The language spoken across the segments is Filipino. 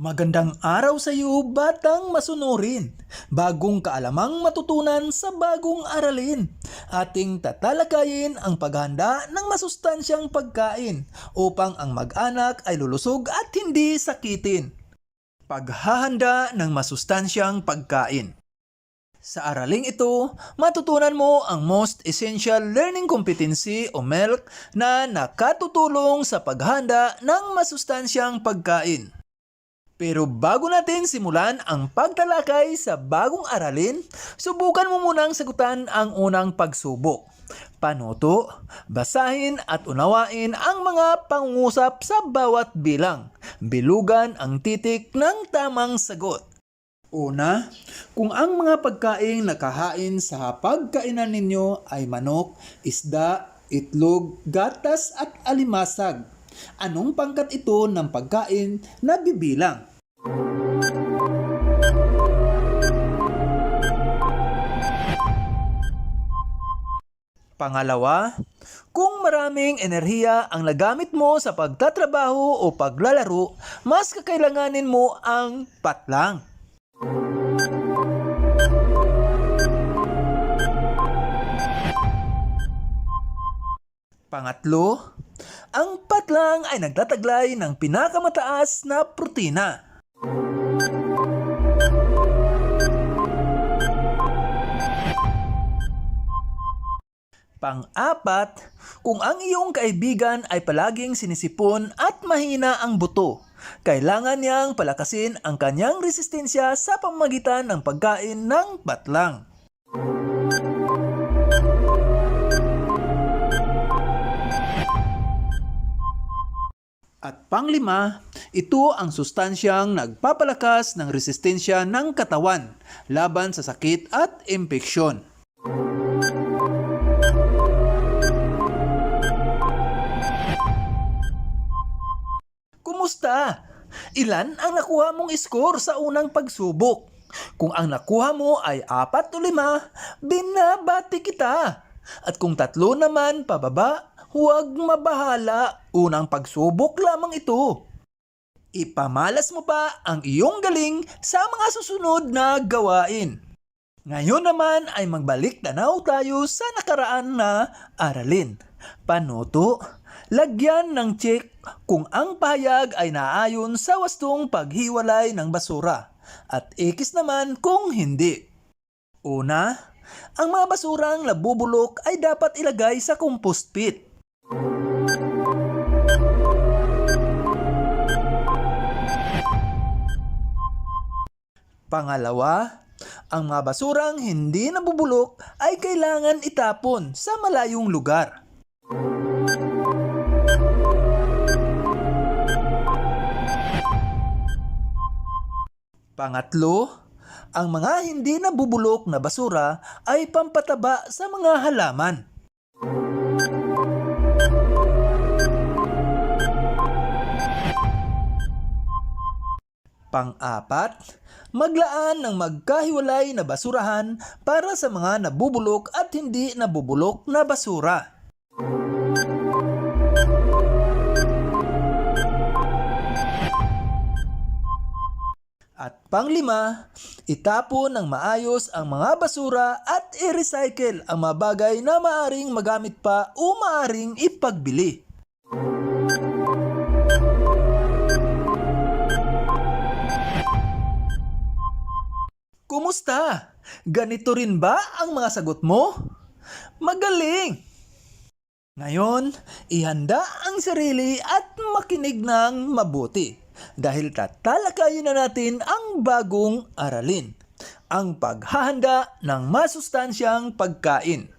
Magandang araw sa iyo, batang masunurin. Bagong kaalamang matutunan sa bagong aralin. Ating tatalakayin ang paghanda ng masustansyang pagkain upang ang mag-anak ay lulusog at hindi sakitin. Paghahanda ng masustansyang pagkain. Sa araling ito, matutunan mo ang most essential learning competency o MELC na nakatutulong sa paghanda ng masustansyang pagkain. Pero bago natin simulan ang pagtalakay sa bagong aralin, subukan mo munang sagutan ang unang pagsubok. Panuto, basahin at unawain ang mga pangungusap sa bawat bilang. Bilugan ang titik ng tamang sagot. Una, kung ang mga pagkaing nakahain sa pagkainan ninyo ay manok, isda, itlog, gatas at alimasag, anong pangkat ito ng pagkain na bibilang? Pangalawa, kung maraming enerhiya ang nagamit mo sa pagtatrabaho o paglalaro, mas kakailanganin mo ang patlang. Pangatlo, ang patlang ay nagtataglay ng pinakamataas na protina. Pang-apat, kung ang iyong kaibigan ay palaging sinisipon at mahina ang buto, kailangan niyang palakasin ang kanyang resistensya sa pamagitan ng pagkain ng patlang. At panglima, ito ang sustansyang nagpapalakas ng resistensya ng katawan laban sa sakit at impeksyon. Kumusta? Ilan ang nakuha mong score sa unang pagsubok? Kung ang nakuha mo ay apat o lima, binabati kita. At kung tatlo naman pababa, huwag mabahala. Unang pagsubok lamang ito. Ipamalas mo pa ang iyong galing sa mga susunod na gawain. Ngayon naman ay magbalik tanaw tayo sa nakaraan na aralin. Panuto, lagyan ng check kung ang pahayag ay naayon sa wastong paghiwalay ng basura at X naman kung hindi. Una, ang mga basurang nabubulok ay dapat ilagay sa compost pit. Pangalawa, ang mga basurang hindi nabubulok ay kailangan itapon sa malayong lugar. Pangatlo, ang mga hindi nabubulok na basura ay pampataba sa mga halaman. Pang-apat, maglaan ng magkahiwalay na basurahan para sa mga nabubulok at hindi nabubulok na basura. Panglima, itapon ng maayos ang mga basura at i-recycle ang mga bagay na maaring magamit pa o maaring ipagbili. Kumusta? Ganito rin ba ang mga sagot mo? Magaling! Ngayon, ihanda ang sarili at makinig ng mabuti dahil tatalakayin na natin ang bagong aralin, ang paghahanda ng masustansyang pagkain.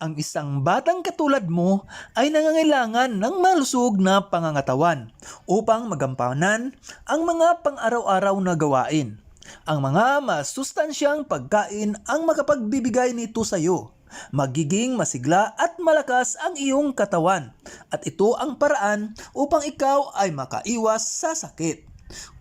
Ang isang batang katulad mo ay nangangailangan ng malusog na pangangatawan upang magampanan ang mga pang-araw-araw na gawain. Ang mga masustansyang pagkain ang makapagbibigay nito sa iyo. Magiging masigla at malakas ang iyong katawan at ito ang paraan upang ikaw ay makaiwas sa sakit.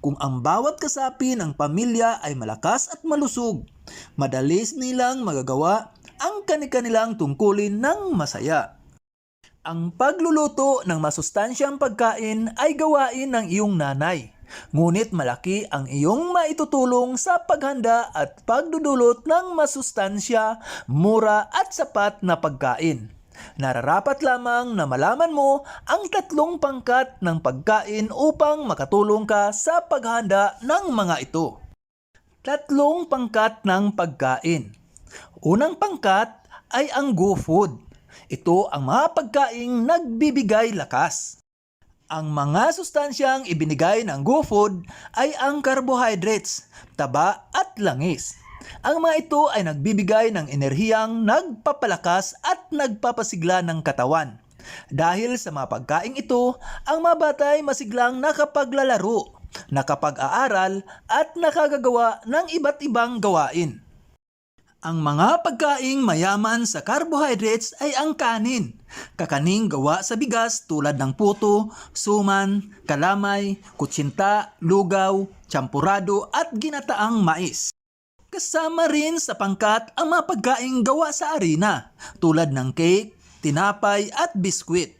Kung ang bawat kasapi ng pamilya ay malakas at malusog, madalis nilang magagawa ang kanilang tungkulin ng masaya. Ang pagluluto ng masustansyang pagkain ay gawain ng iyong nanay Ngunit malaki ang iyong maitutulong sa paghanda at pagdudulot ng masustansya, mura at sapat na pagkain. Nararapat lamang na malaman mo ang tatlong pangkat ng pagkain upang makatulong ka sa paghanda ng mga ito. Tatlong pangkat ng pagkain. Unang pangkat ay ang go food. Ito ang mga pagkaing nagbibigay lakas. Ang mga sustansyang ibinigay ng Go Food ay ang carbohydrates, taba at langis. Ang mga ito ay nagbibigay ng enerhiyang nagpapalakas at nagpapasigla ng katawan. Dahil sa mga pagkaing ito, ang mga bata ay masiglang nakapaglalaro, nakapag-aaral at nakagagawa ng iba't ibang gawain. Ang mga pagkaing mayaman sa carbohydrates ay ang kanin. Kakaning gawa sa bigas tulad ng puto, suman, kalamay, kutsinta, lugaw, champurado at ginataang mais. Kasama rin sa pangkat ang mga pagkaing gawa sa arena tulad ng cake, tinapay at biskwit.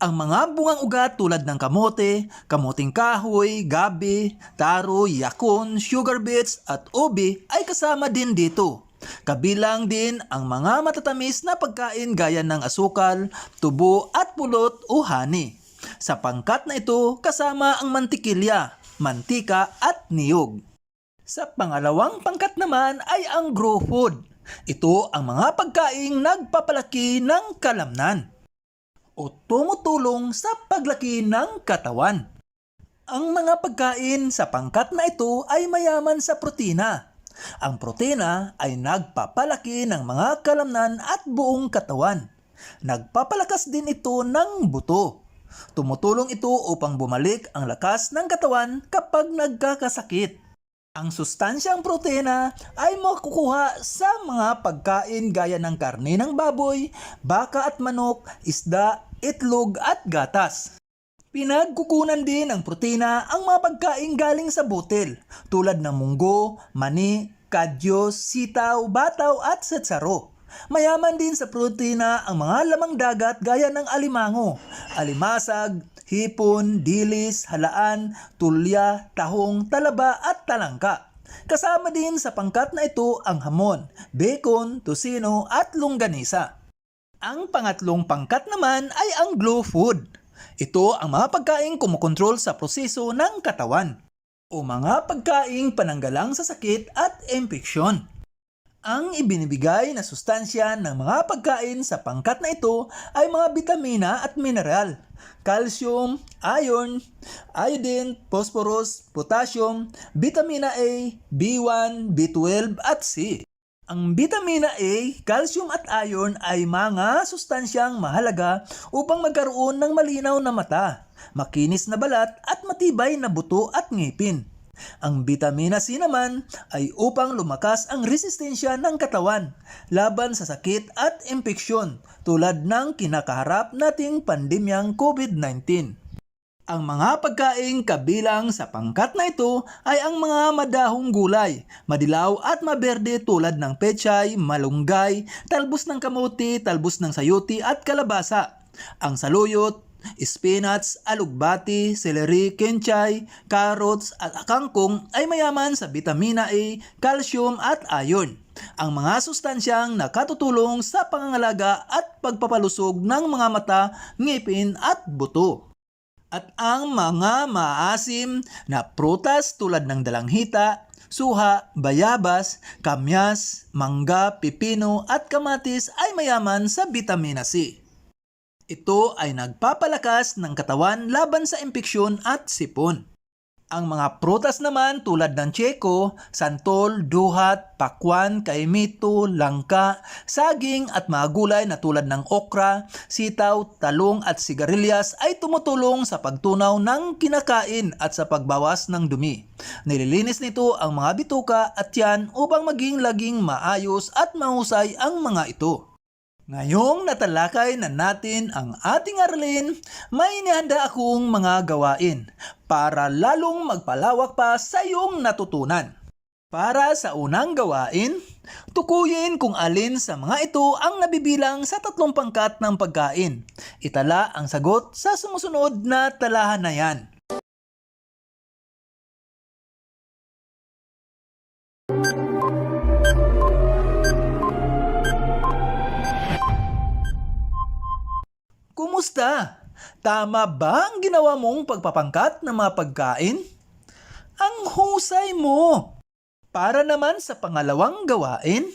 Ang mga bungang ugat tulad ng kamote, kamuting kahoy, gabi, taro, yakon, sugar beets at ubi ay kasama din dito. Kabilang din ang mga matatamis na pagkain gaya ng asukal, tubo at pulot o honey. Sa pangkat na ito kasama ang mantikilya, mantika at niyog. Sa pangalawang pangkat naman ay ang grow food. Ito ang mga pagkaing nagpapalaki ng kalamnan o tumutulong sa paglaki ng katawan. Ang mga pagkain sa pangkat na ito ay mayaman sa protina. Ang protina ay nagpapalaki ng mga kalamnan at buong katawan. Nagpapalakas din ito ng buto. Tumutulong ito upang bumalik ang lakas ng katawan kapag nagkakasakit. Ang sustansyang protina ay makukuha sa mga pagkain gaya ng karne ng baboy, baka at manok, isda, itlog at gatas. Pinagkukunan din ng protina ang mga pagkain galing sa butil tulad ng munggo, mani, kadyos, sitaw, bataw at setsaro. Mayaman din sa protina ang mga lamang dagat gaya ng alimango, alimasag, hipon, dilis, halaan, tulya, tahong, talaba at talangka. Kasama din sa pangkat na ito ang hamon, bacon, tosino at longganisa. Ang pangatlong pangkat naman ay ang glow food. Ito ang mga pagkaing kumukontrol sa proseso ng katawan o mga pagkaing pananggalang sa sakit at impeksyon. Ang ibinibigay na sustansya ng mga pagkain sa pangkat na ito ay mga bitamina at mineral, calcium, iron, iodine, phosphorus, potassium, vitamina A, B1, B12 at C. Ang vitamina A, calcium at iron ay mga sustansyang mahalaga upang magkaroon ng malinaw na mata, makinis na balat at matibay na buto at ngipin. Ang vitamina C naman ay upang lumakas ang resistensya ng katawan laban sa sakit at impeksyon tulad ng kinakaharap nating pandemyang COVID-19. Ang mga pagkaing kabilang sa pangkat na ito ay ang mga madahong gulay, madilaw at maberde tulad ng pechay, malunggay, talbos ng kamuti, talbos ng sayuti at kalabasa. Ang saluyot, spinach, alugbati, celery, kenchay, carrots at kangkong ay mayaman sa vitamina A, calcium at iron. Ang mga sustansyang nakatutulong sa pangangalaga at pagpapalusog ng mga mata, ngipin at buto at ang mga maasim na prutas tulad ng dalanghita, suha, bayabas, kamyas, mangga, pipino at kamatis ay mayaman sa vitamina C. Ito ay nagpapalakas ng katawan laban sa impeksyon at sipon. Ang mga prutas naman tulad ng tseko, santol, duhat, pakwan, kaimito, langka, saging at mga gulay na tulad ng okra, sitaw, talong at sigarilyas ay tumutulong sa pagtunaw ng kinakain at sa pagbawas ng dumi. Nililinis nito ang mga bituka at yan upang maging laging maayos at mahusay ang mga ito. Ngayong natalakay na natin ang ating aralin, may inihanda akong mga gawain para lalong magpalawak pa sa iyong natutunan. Para sa unang gawain, tukuyin kung alin sa mga ito ang nabibilang sa tatlong pangkat ng pagkain. Itala ang sagot sa sumusunod na talahan na yan. Kumusta? Tama ba ang ginawa mong pagpapangkat ng mga pagkain? Ang husay mo! Para naman sa pangalawang gawain,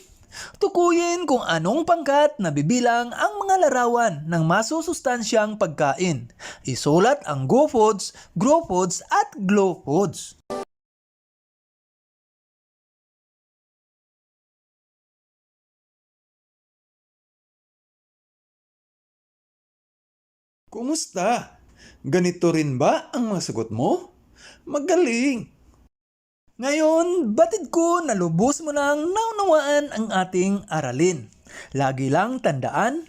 tukuyin kung anong pangkat na bibilang ang mga larawan ng masusustansyang pagkain. Isulat ang Go Foods, Grow Foods at Glow Kumusta? Ganito rin ba ang mga sagot mo? Magaling! Ngayon, batid ko na lubos mo nang naunawaan ang ating aralin. Lagi lang tandaan,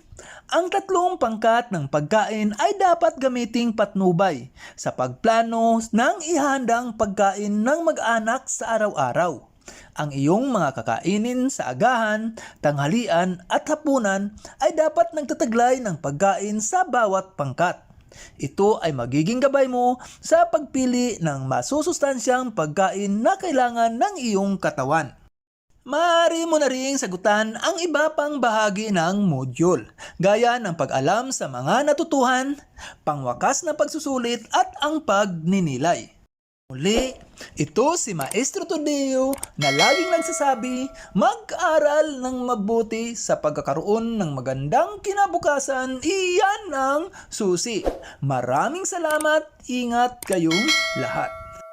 ang tatlong pangkat ng pagkain ay dapat gamiting patnubay sa pagplano ng ihandang pagkain ng mag-anak sa araw-araw. Ang iyong mga kakainin sa agahan, tanghalian at hapunan ay dapat nagtataglay ng pagkain sa bawat pangkat. Ito ay magiging gabay mo sa pagpili ng masusustansyang pagkain na kailangan ng iyong katawan. Maaari mo na ring sagutan ang iba pang bahagi ng module, gaya ng pag-alam sa mga natutuhan, pangwakas na pagsusulit at ang pagninilay. Muli, ito si Maestro Todeo na laging nagsasabi, mag-aral ng mabuti sa pagkakaroon ng magandang kinabukasan, iyan ang susi. Maraming salamat, ingat kayong lahat.